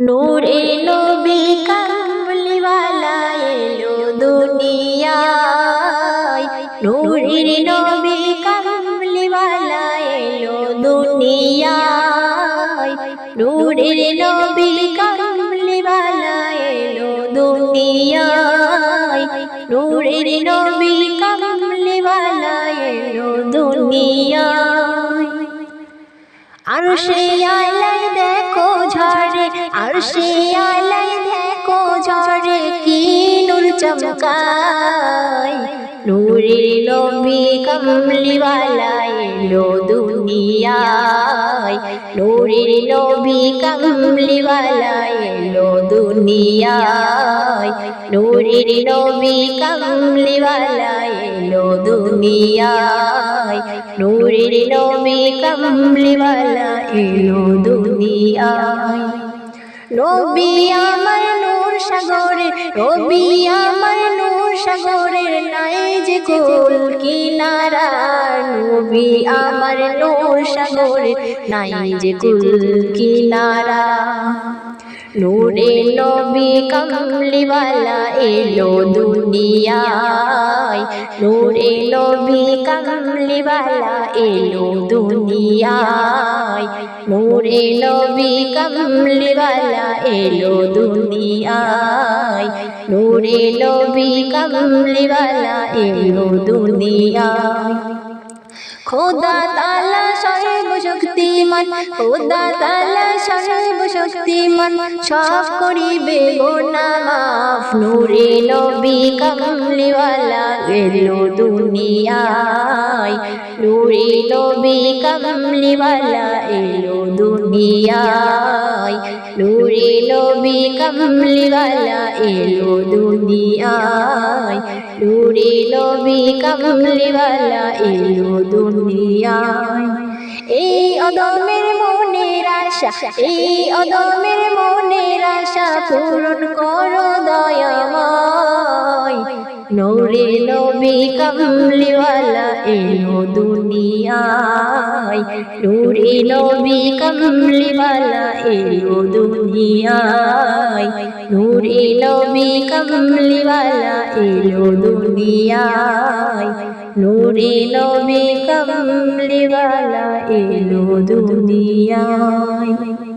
নূরে নবী কামলিওয়ালা এলো দুনিয়ায়। নূরের নবী কামলিওয়ালা এলো দুনিয়ায়। নূরের নবী কামলিওয়ালা এলো দুনিয়ায়। নূরের নবী কামলিওয়ালা এলো দুনিয়ায়। আর সে আলাই দেখো ঝরে আর আলাই দেখো কি নূর চমকায়। নূরের নবী কমলিওয়ালা এলো দুনিয়ায়। নূরের নবী কমলিওয়ালা এলো দুনিয়ায়। নূরের নবী কমলিওয়ালা এলো দুনিয়ায়। নূরের নবী দুনিয়ায়। নবী আমার নূর সাগরে নবী আমার সাগরের নাই যে কুল কিনারা। নবী আমার নূর সাগরে নাই যে কুল কিনারা। নূরে নবী কমলিওয়ালা এলো দুনিয়ায় নূরে নবী কমলিওয়ালা এলো দুনিয়ায় নূরে নবী কমলিওয়ালা এলো দুনিয়ায় নূরে নবী কমলিওয়ালা এলো দুনিয়ায় খোদা তালা সর্বশক্তিমান, খোদা তালা সর্বশক্তিমান, সব করিবে গোনা মাফ। নূরে নবী কমলিওয়ালা এলো দুনিয়ায়। নূরে নবী কমলিওয়ালা এলো দুনিয়ায়। নূরে নবী কমলিওয়ালা এলো দুনিয়ায়। নূরে নবী কমলিওয়ালা এলো দুনিয়ায়। এই অদমের মনের আশা, এই অদমের মনের আশা পূরণ করো দয়াময়। নূরে নবী কমলিওয়ালা এলো দুনিয়ায়। নূরে নবী কমলিওয়ালা এলো দুনিয়ায়। নূরে নবী কমলিওয়ালা এলো দুনিয়ায়। নূরে নবী কমলিওয়ালা এলো দুনিয়ায়।